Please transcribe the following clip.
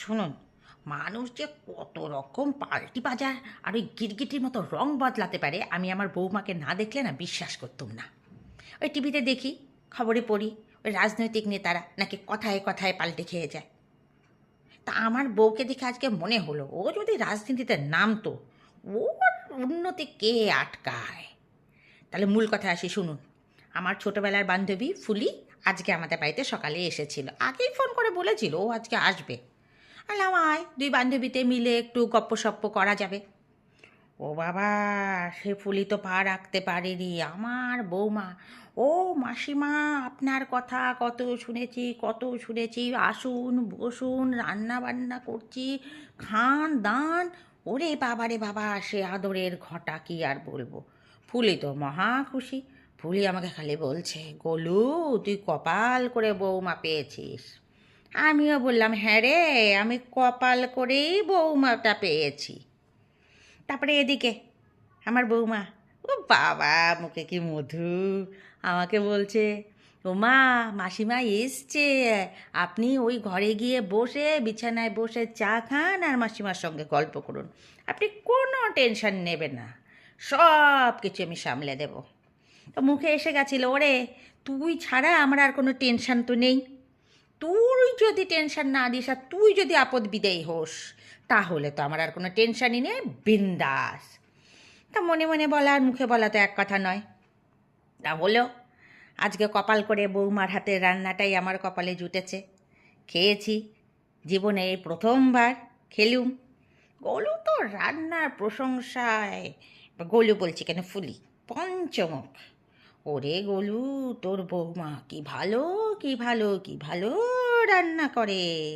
শুনুন, মানুষ যে কত রকম পাল্টি বাজার আর ওই গিরগিটির মতো রং বদলাতে পারে, আমি আমার বৌমাকে না দেখলে না বিশ্বাস করতুম না। ওই টিভিতে দেখি, খবরে পড়ি, ওই রাজনৈতিক নেতারা নাকি কথায় কথায় পাল্টে খেয়ে যায়। তা আমার বউকে দেখে আজকে মনে হলো, ও যদি রাজনীতিতে নামতো, ওর উন্নতি কে আটকায়? তাহলে মূল কথা আসি, শুনুন, আমার ছোটবেলার বান্ধবী ফুলি আজকে আমাদের বাড়িতে সকালে এসেছিল। আগেই ফোন করে বলেছিল, ও আজকে আসবে। আলাম, আয়। দুই বান্ধবীতে মিলে একটু গপ্পসপ্প করা যাবে। ও বাবা, সে ফুলি তো পা রাখতে পারেনি। আমার বৌমা, ও মাসিমা, আপনার কথা কত শুনেছি কত শুনেছি। আসুন, বসুন রান্না বান্না করছি, খান, দান। ওরে বাবারে বাবা, সে আদরের ঘটা কি আর বলব? ফুলি তো মহা খুশি। ফুলি আমাকে খালি বলছে, গোলু, তুই কপাল করে বৌমা পেয়েছিস। আমিও বললাম হ্যাঁ রে, আমি কপাল করেই বৌমাটা পেয়েছি। তারপরে এদিকে, আমার বৌমা। ও বাবা, মুখে কি মধু? আমাকে বলছে ও মা মাসিমা এসছে। আপনি ওই ঘরে গিয়ে বসে, বিছানায় বসে চা খান আর মাসিমার সঙ্গে গল্প করুন। আপনি কোনো টেনশন নেবেন না, সব কিছু আমি সামলে দেব। তো মুখে এসে গেছিল, ওরে, তুই ছাড়া আমার আর কোনো টেনশন তো নেই। তুই যদি টেনশন না দিস আর তুই যদি আপদ বিদেয়ী হোস, তাহলে তো আমার আর কোনো টেনশনই নেই, বিন্দাস। তা মনে মনে বলা আর মুখে বলা তো এক কথা নয়। তা হলো আজকে কপাল করে বৌমার হাতের রান্নাটাই আমার কপালে জুটেছে। খেয়েছি, জীবনে এই প্রথমবার খেলুম। গোলু তো, রান্নার প্রশংসায়, গোলু বলছি কেন, ফুলি, পঞ্চমুখ। ওরে গোলু তোর বৌমা কি ভালো কি ভালো কি ভালো রান্না করে।